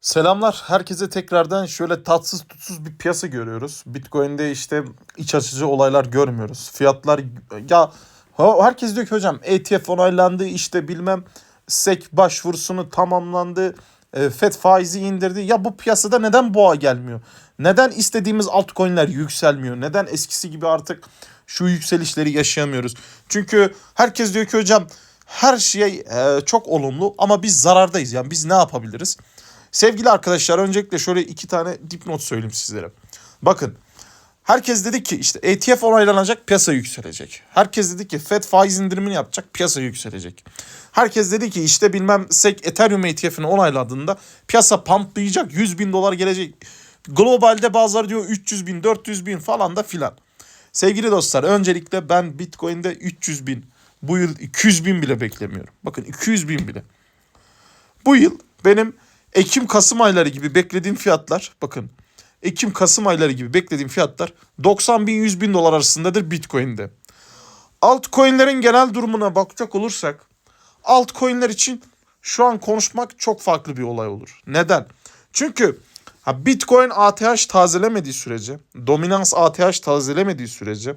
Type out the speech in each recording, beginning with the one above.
Selamlar. Herkese tekrardan şöyle tatsız tutsuz bir piyasa görüyoruz. Bitcoin'de işte iç açıcı olaylar görmüyoruz. Fiyatlar ya herkes diyor ki hocam ETF onaylandı işte bilmem SEC başvurusunu tamamlandı. e, FED faizi indirdi. Ya bu piyasada neden boğa gelmiyor? Neden istediğimiz altcoin'ler yükselmiyor? Neden eskisi gibi artık şu yükselişleri yaşayamıyoruz? Çünkü herkes diyor ki hocam her şey e, çok olumlu ama biz zarardayız. Yani biz ne yapabiliriz? Sevgili arkadaşlar öncelikle şöyle iki tane dipnot söyleyeyim sizlere. Bakın herkes dedi ki işte ETF onaylanacak piyasa yükselecek. Herkes dedi ki FED faiz indirimini yapacak piyasa yükselecek. Herkes dedi ki işte bilmem SEC Ethereum ETF'ini onayladığında piyasa pumplayacak 100 bin dolar gelecek. Globalde bazıları diyor 300 bin 400 bin falan da filan. Sevgili dostlar öncelikle ben Bitcoin'de 300 bin bu yıl 200 bin bile beklemiyorum. Bakın 200 bin bile. Bu yıl benim Ekim-Kasım ayları gibi beklediğim fiyatlar bakın Ekim-Kasım ayları gibi beklediğim fiyatlar 90 bin 100 bin dolar arasındadır Bitcoin'de. Altcoin'lerin genel durumuna bakacak olursak altcoin'ler için şu an konuşmak çok farklı bir olay olur. Neden? Çünkü ha Bitcoin ATH tazelemediği sürece, dominans ATH tazelemediği sürece,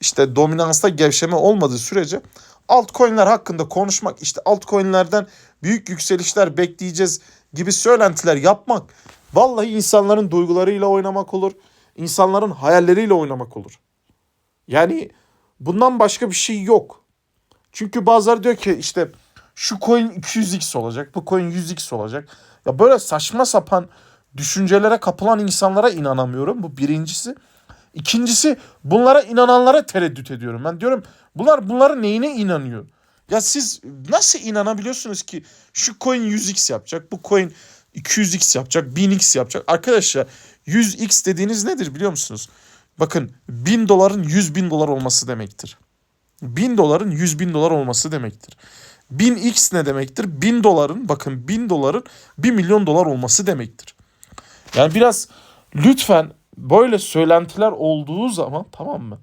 işte dominansta gevşeme olmadığı sürece altcoin'ler hakkında konuşmak, işte altcoin'lerden büyük yükselişler bekleyeceğiz gibi söylentiler yapmak vallahi insanların duygularıyla oynamak olur. insanların hayalleriyle oynamak olur. Yani bundan başka bir şey yok. Çünkü bazıları diyor ki işte şu coin 200x olacak, bu coin 100x olacak. Ya böyle saçma sapan düşüncelere kapılan insanlara inanamıyorum. Bu birincisi. İkincisi bunlara inananlara tereddüt ediyorum. Ben diyorum bunlar bunların neyine inanıyor? Ya siz nasıl inanabiliyorsunuz ki şu coin 100x yapacak, bu coin 200x yapacak, 1000x yapacak. Arkadaşlar 100x dediğiniz nedir biliyor musunuz? Bakın 1000 doların 100 bin dolar olması demektir. 1000 doların 100 bin dolar olması demektir. 1000x ne demektir? 1000 doların bakın 1000 doların 1 milyon dolar olması demektir. Yani biraz lütfen böyle söylentiler olduğu zaman tamam mı?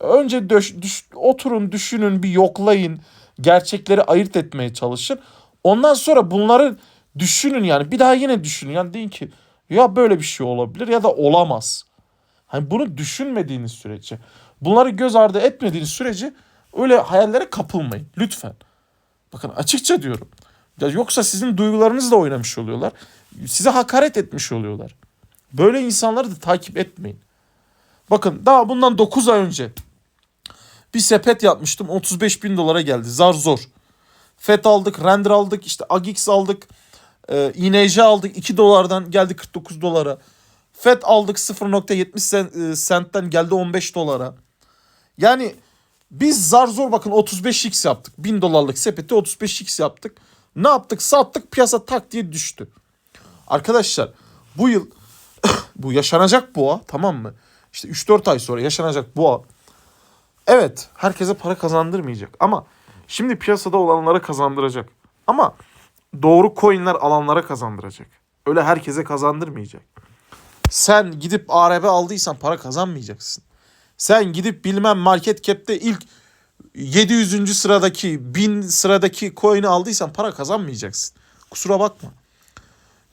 Önce düş, düş- oturun düşünün bir yoklayın. Gerçekleri ayırt etmeye çalışın. Ondan sonra bunları düşünün yani bir daha yine düşünün. Yani deyin ki ya böyle bir şey olabilir ya da olamaz. Hani bunu düşünmediğiniz sürece, bunları göz ardı etmediğiniz sürece öyle hayallere kapılmayın lütfen. Bakın açıkça diyorum. Ya yoksa sizin duygularınızla oynamış oluyorlar. Size hakaret etmiş oluyorlar. Böyle insanları da takip etmeyin. Bakın daha bundan 9 ay önce bir sepet yapmıştım. 35 bin dolara geldi. Zar zor. FET aldık, Render aldık, işte AGX aldık. E, INJ aldık 2 dolardan geldi 49 dolara. FET aldık 0.70 sen- e, sentten geldi 15 dolara. Yani biz zar zor bakın 35x yaptık. 1000 dolarlık sepeti 35x yaptık. Ne yaptık? Sattık piyasa tak diye düştü. Arkadaşlar bu yıl bu yaşanacak boğa tamam mı? İşte 3-4 ay sonra yaşanacak boğa. Evet herkese para kazandırmayacak ama şimdi piyasada olanlara kazandıracak. Ama doğru coinler alanlara kazandıracak. Öyle herkese kazandırmayacak. Sen gidip ARB aldıysan para kazanmayacaksın. Sen gidip bilmem market cap'te ilk 700. sıradaki 1000 sıradaki coin'i aldıysan para kazanmayacaksın. Kusura bakma.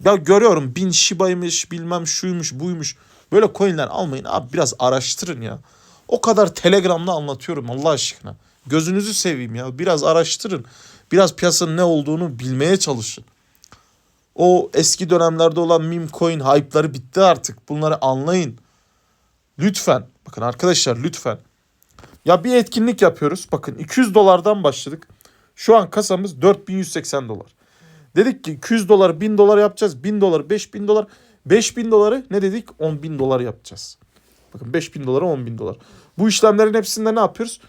Ya görüyorum 1000 Shiba'ymış bilmem şuymuş buymuş. Böyle coin'ler almayın abi biraz araştırın ya. O kadar Telegram'da anlatıyorum Allah aşkına. Gözünüzü seveyim ya biraz araştırın. Biraz piyasanın ne olduğunu bilmeye çalışın. O eski dönemlerde olan meme coin hype'ları bitti artık. Bunları anlayın. Lütfen. Bakın arkadaşlar lütfen. Ya bir etkinlik yapıyoruz. Bakın 200 dolardan başladık. Şu an kasamız 4180 dolar. Dedik ki 200 dolar 1000 dolar yapacağız. 1000 dolar 5000 dolar. 5000 doları ne dedik? 10 bin dolar yapacağız. Bakın 5000 dolara 10 bin dolar. Bu işlemlerin hepsinde ne yapıyoruz?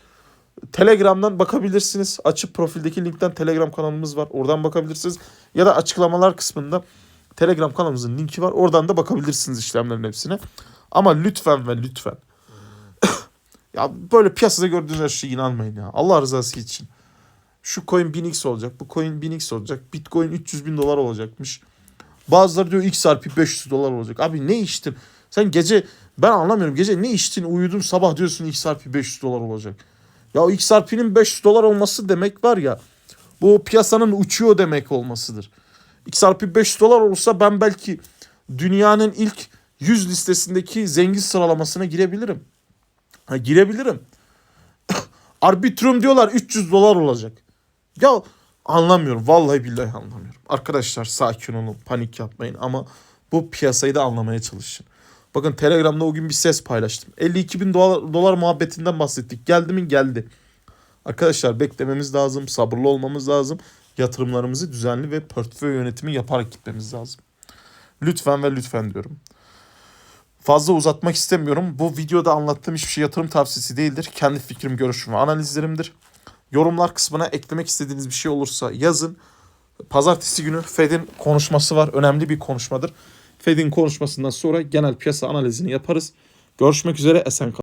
Telegram'dan bakabilirsiniz. Açıp profildeki linkten Telegram kanalımız var. Oradan bakabilirsiniz. Ya da açıklamalar kısmında Telegram kanalımızın linki var. Oradan da bakabilirsiniz işlemlerin hepsine. Ama lütfen ve lütfen. ya böyle piyasada gördüğünüz her şeye inanmayın ya. Allah rızası için. Şu coin 1000x olacak. Bu coin 1000x olacak. Bitcoin 300 bin dolar olacakmış. Bazıları diyor XRP 500 dolar olacak. Abi ne içtin? Sen gece ben anlamıyorum. Gece ne içtin? Uyudun sabah diyorsun XRP 500 dolar olacak. Ya XRP'nin 500 dolar olması demek var ya. Bu piyasanın uçuyor demek olmasıdır. XRP 500 dolar olursa ben belki dünyanın ilk 100 listesindeki zengin sıralamasına girebilirim. Ha, girebilirim. Arbitrum diyorlar 300 dolar olacak. Ya anlamıyorum. Vallahi billahi anlamıyorum. Arkadaşlar sakin olun. Panik yapmayın ama bu piyasayı da anlamaya çalışın. Bakın Telegram'da o gün bir ses paylaştım. 52 bin dolar, dolar muhabbetinden bahsettik. Geldi mi? Geldi. Arkadaşlar beklememiz lazım. Sabırlı olmamız lazım. Yatırımlarımızı düzenli ve portföy yönetimi yaparak gitmemiz lazım. Lütfen ve lütfen diyorum. Fazla uzatmak istemiyorum. Bu videoda anlattığım hiçbir şey yatırım tavsiyesi değildir. Kendi fikrim, görüşüm ve analizlerimdir. Yorumlar kısmına eklemek istediğiniz bir şey olursa yazın. Pazartesi günü Fed'in konuşması var. Önemli bir konuşmadır. Fed'in konuşmasından sonra genel piyasa analizini yaparız. Görüşmek üzere. Esen kalın.